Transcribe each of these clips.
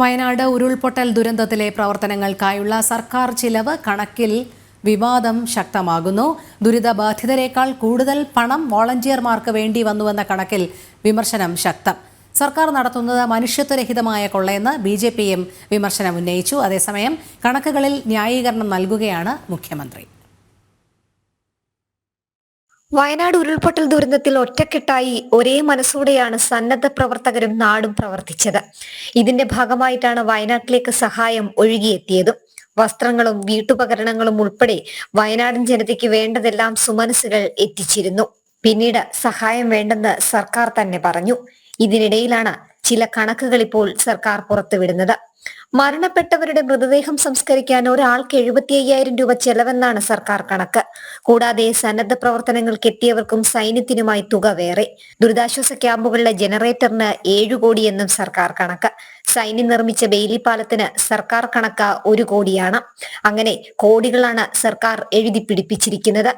വയനാട് ഉരുൾപൊട്ടൽ ദുരന്തത്തിലെ പ്രവർത്തനങ്ങൾക്കായുള്ള സർക്കാർ ചിലവ് കണക്കിൽ വിവാദം ശക്തമാകുന്നു. ദുരിതബാധിതരേക്കാൾ കൂടുതൽ പണം വോളണ്ടിയർമാർക്ക് വേണ്ടി വന്നുവെന്ന കണക്കിൽ വിമർശനം ശക്തം. സർക്കാർ നടത്തുന്നത് മനുഷ്യത്വരഹിതമായ കൊള്ളയെന്ന് ബി ജെ പിയും വിമർശനം ഉന്നയിച്ചു അതേസമയം കണക്കുകളിൽ ന്യായീകരണം നൽകുകയാണ് മുഖ്യമന്ത്രി. വയനാട് ഉരുൾപൊട്ടൽ ദുരന്തത്തിൽ ഒറ്റക്കെട്ടായി ഒരേ മനസ്സോടെയാണ് സന്നദ്ധ പ്രവർത്തകരും നാടും പ്രവർത്തിച്ചത്. ഇതിന്റെ ഭാഗമായിട്ടാണ് വയനാട്ടിലേക്ക് സഹായം ഒഴുകിയെത്തിയതും. വസ്ത്രങ്ങളും വീട്ടുപകരണങ്ങളും ഉൾപ്പെടെ വയനാടൻ ജനതയ്ക്ക് വേണ്ടതെല്ലാം സുമനസുകൾ എത്തിച്ചിരുന്നു. പിന്നീട് സഹായം വേണ്ടെന്ന് സർക്കാർ തന്നെ പറഞ്ഞു. ഇതിനിടയിലാണ് ചില കണക്കുകൾ ഇപ്പോൾ സർക്കാർ പുറത്തുവിടുന്നത്. മരണപ്പെട്ടവരുടെ മൃതദേഹം സംസ്കരിക്കാൻ ഒരാൾക്ക് എഴുപത്തി അയ്യായിരം രൂപ ചെലവെന്നാണ് സർക്കാർ കണക്ക്. കൂടാതെ സന്നദ്ധ പ്രവർത്തനങ്ങൾക്ക് എത്തിയവർക്കും സൈന്യത്തിനുമായി തുക വേറെ. ദുരിതാശ്വാസ ക്യാമ്പുകളിലെ ജനറേറ്ററിന് ഏഴു കോടിയെന്നും സർക്കാർ കണക്ക്. സൈന്യം നിർമ്മിച്ച ബെയിലി പാലത്തിന് സർക്കാർ കണക്ക് ഒരു കോടിയാണ്. അങ്ങനെ കോടികളാണ് സർക്കാർ എഴുതി പിടിപ്പിച്ചിരിക്കുന്നത്.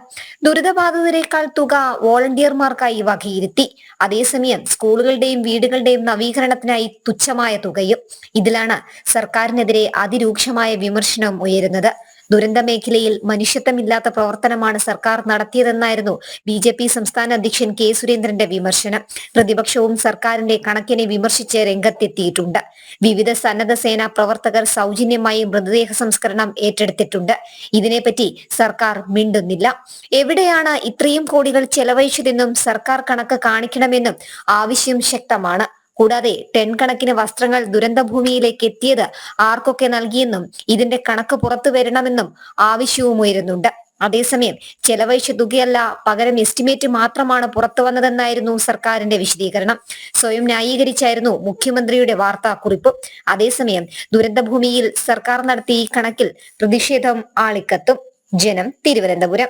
ദുരിതബാധിതരെക്കാൾ തുക വോളണ്ടിയർമാർക്കായി വകയിരുത്തി. അതേസമയം സ്കൂളുകളുടെയും വീടുകളുടെയും നവീകരണത്തിനായി തുച്ഛമായ തുകയും ഇതിലാണ് സർക്കാരിനെതിരെ അതിരൂക്ഷമായ വിമർശനം ഉയരുന്നത്. ദുരന്ത മേഖലയിൽ മനുഷ്യത്വമില്ലാത്ത പ്രവർത്തനമാണ് സർക്കാർ നടത്തിയതെന്നായിരുന്നു ബി ജെ പി സംസ്ഥാന അധ്യക്ഷൻ കെ സുരേന്ദ്രന്റെ വിമർശനം. പ്രതിപക്ഷവും സർക്കാരിന്റെ കണക്കിനെ വിമർശിച്ച് രംഗത്തെത്തിയിട്ടുണ്ട്. വിവിധ സന്നദ്ധ സേനാ പ്രവർത്തകർ സൗജന്യമായി മൃതദേഹ സംസ്കരണം ഏറ്റെടുത്തിട്ടുണ്ട്. ഇതിനെപ്പറ്റി സർക്കാർ മിണ്ടുന്നില്ല. എവിടെയാണ് ഇത്രയും കോടികൾ ചെലവഴിച്ചതെന്നും സർക്കാർ കണക്ക് കാണിക്കണമെന്നും ആവശ്യം ശക്തമാണ്. കൂടാതെ ടെൻ കണക്കിന് വസ്ത്രങ്ങൾ ദുരന്തഭൂമിയിലേക്ക് എത്തിയത് ആർക്കൊക്കെ നൽകിയെന്നും ഇതിന്റെ കണക്ക് പുറത്തു വരണമെന്നും ആവശ്യവും ഉയരുന്നുണ്ട്. അതേസമയം ചെലവഴിച്ച തുകയല്ല പകരം എസ്റ്റിമേറ്റ് മാത്രമാണ് പുറത്തു വന്നതെന്നായിരുന്നു സർക്കാരിന്റെ വിശദീകരണം. സ്വയം ന്യായീകരിച്ചായിരുന്നു മുഖ്യമന്ത്രിയുടെ വാർത്താക്കുറിപ്പ്. അതേസമയം ദുരന്തഭൂമിയിൽ സർക്കാർ നടത്തിയ ഈ കണക്കിൽ പ്രതിഷേധം ആളിക്കത്തും. ജനം തിരുവനന്തപുരം.